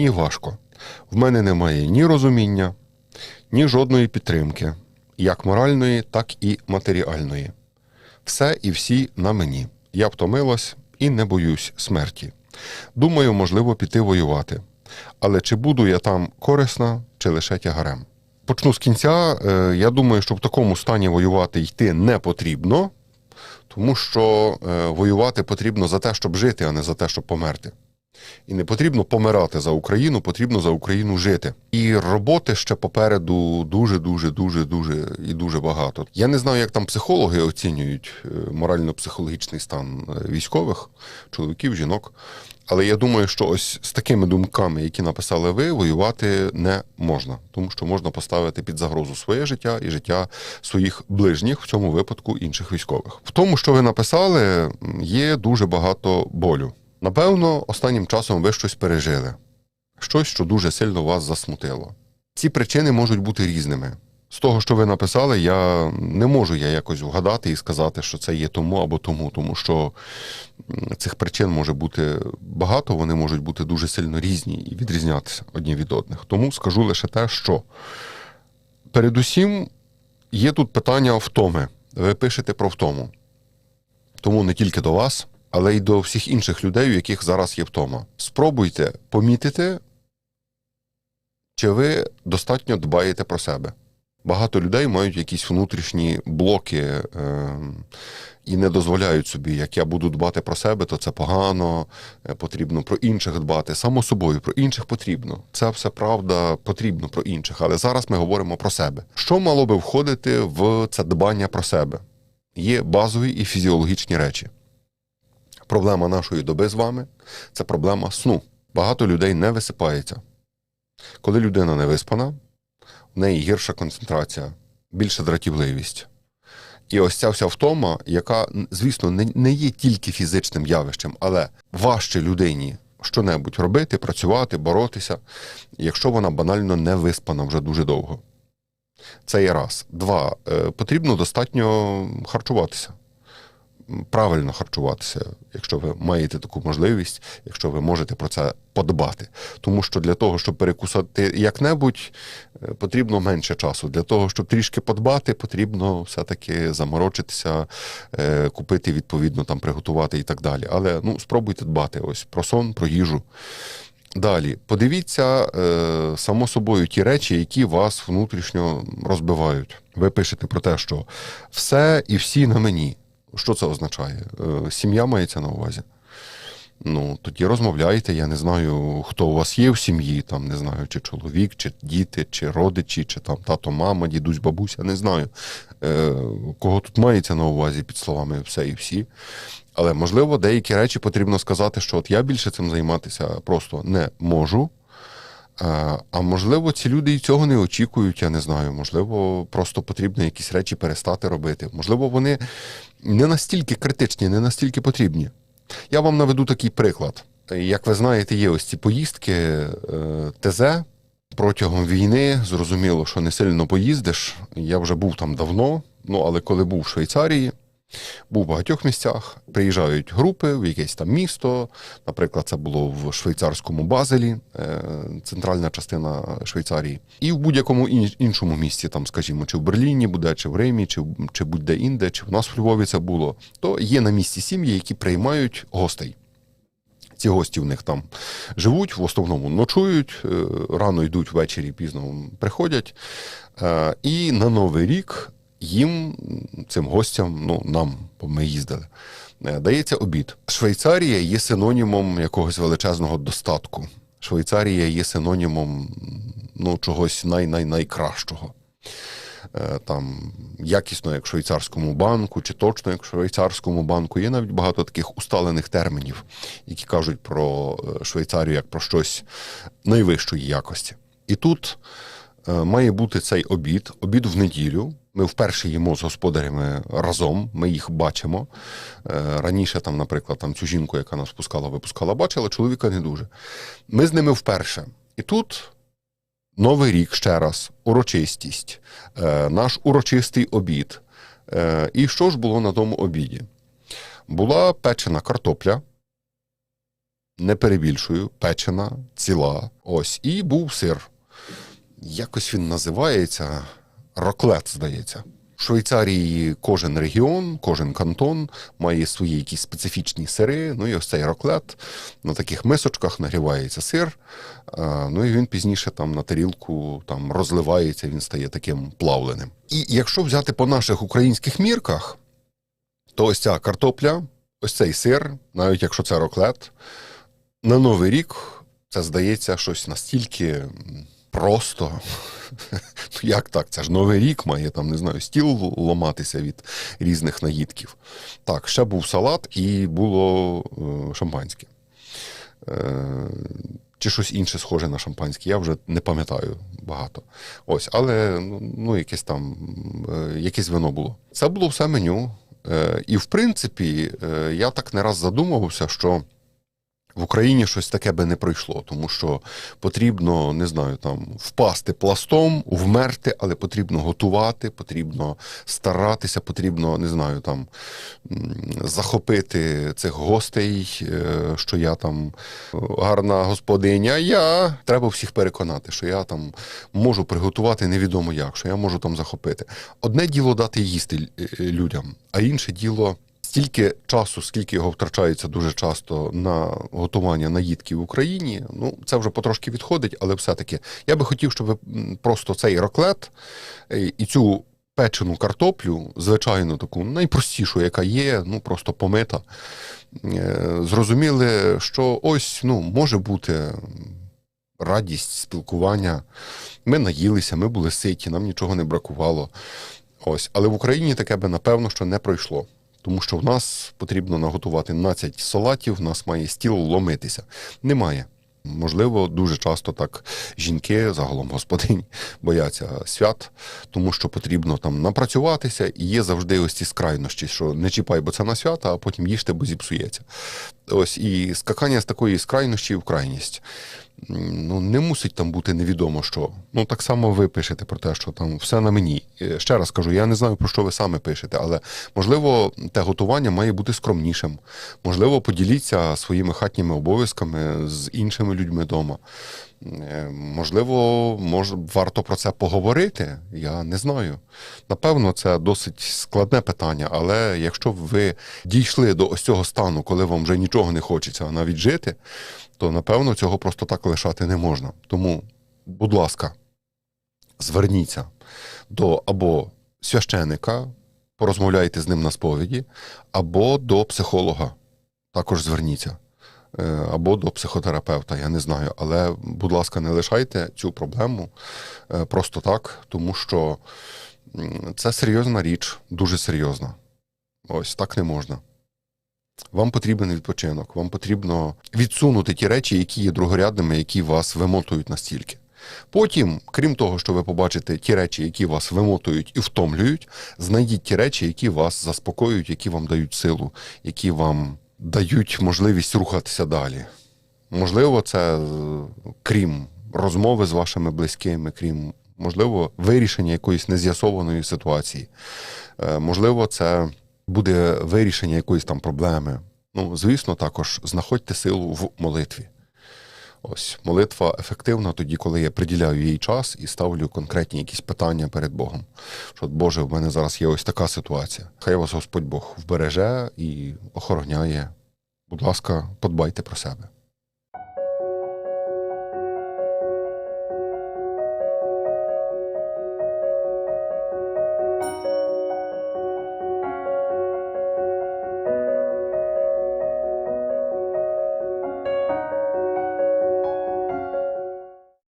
Мені важко. В мене немає ні розуміння, ні жодної підтримки, як моральної, так і матеріальної. Все і всі на мені. Я втомилась і не боюсь смерті. Думаю, можливо, піти воювати. Але чи буду я там корисна, чи лише тягарем? Почну з кінця. Е, Я думаю, що в такому стані воювати йти не потрібно, тому що е, воювати потрібно за те, щоб жити, а не за те, щоб померти. І не потрібно помирати за Україну, потрібно за Україну жити. І роботи ще попереду дуже, дуже, дуже, дуже і дуже багато. Я не знаю, як там психологи оцінюють е, морально-психологічний стан е, військових, чоловіків, жінок. Але я думаю, що ось з такими думками, які написали ви, воювати не можна, тому що можна поставити під загрозу своє життя і життя своїх ближніх, в цьому випадку інших військових. В тому, що ви написали, є дуже багато болю. Напевно, останнім часом ви щось пережили, щось, що дуже сильно вас засмутило. Ці причини можуть бути різними. З того, що ви написали, я не можу я якось вгадати і сказати, що це є тому або тому, тому що цих причин може бути багато, вони можуть бути дуже сильно різні і відрізнятися одні від одних. Тому скажу лише те, що передусім є тут питання втоми. Ви пишете про втому. Тому не тільки до вас, але й до всіх інших людей, у яких зараз є втома. Спробуйте помітити, чи ви достатньо дбаєте про себе. Багато людей мають якісь внутрішні блоки е, і не дозволяють собі, як я буду дбати про себе, то це погано, е, потрібно про інших дбати. Само собою, про інших потрібно. Це все правда, потрібно про інших. Але зараз ми говоримо про себе. Що мало би входити в це дбання про себе? Є базові і фізіологічні речі. Проблема нашої доби з вами це проблема сну. Багато людей не висипається. Коли людина не виспана, в неї гірша концентрація, більша дратівливість. І ось ця вся втома, яка, звісно, не, є тільки фізичним явищем, але важче людині щонебудь робити, працювати, боротися, якщо вона банально не виспана вже дуже довго. Це є раз. Два. Е, Потрібно достатньо харчуватися. Правильно харчуватися, якщо ви маєте таку можливість, якщо ви можете про це подбати. Тому що для того, щоб перекусати як-небудь, е, потрібно менше часу. Для того, щоб трішки подбати, потрібно все-таки заморочитися, е, купити відповідно, там приготувати і так далі. Але ну, спробуйте дбати ось про сон, про їжу. Далі, подивіться е, само собою ті речі, які вас внутрішньо розбивають. Ви пишете про те, що все і всі на мені. Що це означає? Е, сім'я мається на увазі. Ну, тоді розмовляйте. Я не знаю, хто у вас є в сім'ї, там не знаю, чи чоловік, чи діти, чи родичі, чи там тато, мама, дідусь, бабуся, не знаю. Е, кого тут мається на увазі під словами все і всі. Але можливо, деякі речі потрібно сказати, що от я більше цим займатися просто не можу. А, а можливо, ці люди і цього не очікують, я не знаю. Можливо, просто потрібно якісь речі перестати робити. Можливо, вони не настільки критичні, не настільки потрібні. Я вам наведу такий приклад. Як ви знаєте, є ось ці поїздки е, ТЗ протягом війни. Зрозуміло, що не сильно поїздиш. Я вже був там давно, ну але коли був в Швейцарії, був в багатьох місцях. Приїжджають групи в якесь там місто. Наприклад, це було в швейцарському Базелі, е, центральна частина Швейцарії, і в будь-якому іншому місті, там, скажімо, чи в Берліні буде, чи в Римі, чи, чи будь-де інде, чи в нас в Львові це було. То є на місці сім'ї, які приймають гостей. Ці гості в них там живуть, в основному ночують, е, рано йдуть ввечері, пізно приходять. Е, І на Новий рік їм, цим гостям, ну нам, бо ми їздили, е, дається обід. Швейцарія є синонімом якогось величезного достатку. Швейцарія є синонімом ну, чогось най-най-найкращого. Е, Там якісно, як в швейцарському банку, чи точно як в швейцарському банку. Є навіть багато таких усталених термінів, які кажуть про е, Швейцарію як про щось найвищої якості. І тут має бути цей обід, обід в неділю. Ми вперше їмо з господарями разом, ми їх бачимо. Е, Раніше, там, наприклад, там цю жінку, яка нас пускала, випускала, бачила, чоловіка не дуже. Ми з ними вперше. І тут Новий рік ще раз, урочистість, е, наш урочистий обід. Е, і що ж було на тому обіді? Була печена картопля, не перебільшую, печена, ціла. Ось, і був сир. Якось він називається роклет, здається. В Швейцарії кожен регіон, кожен кантон має свої якісь специфічні сири. Ну і ось цей роклет на таких мисочках нагрівається сир. Ну і він пізніше там на тарілку там розливається, він стає таким плавленим. І якщо взяти по наших українських мірках, то ось ця картопля, ось цей сир, навіть якщо це роклет, на Новий рік це здається щось настільки просто. Ну, Як так? Це ж Новий рік має там, не знаю, стіл ломатися від різних наїдків. Так, ще був салат і було е, шампанське. Е, чи щось інше схоже на шампанське, я вже не пам'ятаю багато. Ось, але ну, ну якесь там е, якесь вино було. Це було все меню. І в принципі, я так не раз задумувався, що в Україні щось таке би не пройшло, тому що потрібно, не знаю, там впасти пластом, вмерти, але потрібно готувати, потрібно старатися, потрібно, не знаю, там захопити цих гостей, е, що я там е, гарна господиня. Я треба всіх переконати, що я там можу приготувати невідомо як, що я можу там захопити. Одне діло дати їсти е, людям, а інше діло. Стільки часу, скільки його втрачається дуже часто на готування наїдків в Україні, ну це вже потрошки відходить, але все-таки я би хотів, щоб просто цей роклет е, і цю печену картоплю, звичайно, таку найпростішу, яка є, ну просто помита, е, зрозуміли, що ось ну може бути радість спілкування. Ми наїлися, ми були ситі, нам нічого не бракувало. Ось, але в Україні таке би напевно що не пройшло. Тому що в нас потрібно наготувати 12 салатів, в нас має стіл ломитися. Немає. Можливо, дуже часто так жінки, загалом господині, бояться свят, тому що потрібно там напрацюватися, і є завжди ось ці скрайнощі, що не чіпай, бо це на свята, а потім їжте, бо зіпсується. Ось і скакання з такої скрайнощі в крайність. Ну, не мусить там бути невідомо що. Ну, так само ви пишете про те, що там все на мені. Е, Ще раз кажу, я не знаю, про що ви саме пишете, але можливо, те готування має бути скромнішим. Можливо, поділіться своїми хатніми обов'язками з іншими людьми вдома. Е, Можливо, мож, варто про це поговорити. Я не знаю. Напевно, це досить складне питання, але якщо ви дійшли до ось цього стану, коли вам вже нічого не хочеться, а навіть жити, то напевно цього просто так лишати не можна. Тому, будь ласка, зверніться до або священика, порозмовляйте з ним на сповіді, або до психолога. Також зверніться. Е, Або до психотерапевта, я не знаю. Але, будь ласка, не лишайте цю проблему е, просто так, тому що це серйозна річ, дуже серйозна. Ось так не можна. Вам потрібен відпочинок, вам потрібно відсунути ті речі, які є другорядними, які вас вимотують настільки. Потім, крім того, що ви побачите ті речі, які вас вимотують і втомлюють, знайдіть ті речі, які вас заспокоюють, які вам дають силу, які вам дають можливість рухатися далі. Можливо, це е, крім розмови з вашими близькими, крім можливо, вирішення якоїсь нез'ясованої ситуації. Е, Можливо, це буде вирішення якоїсь там проблеми. Ну, звісно, також знаходьте силу в молитві. Ось молитва ефективна тоді, коли я приділяю їй час і ставлю конкретні якісь питання перед Богом. Що, Боже, в мене зараз є ось така ситуація. Хай вас Господь Бог вбереже і охороняє. Будь ласка, подбайте про себе.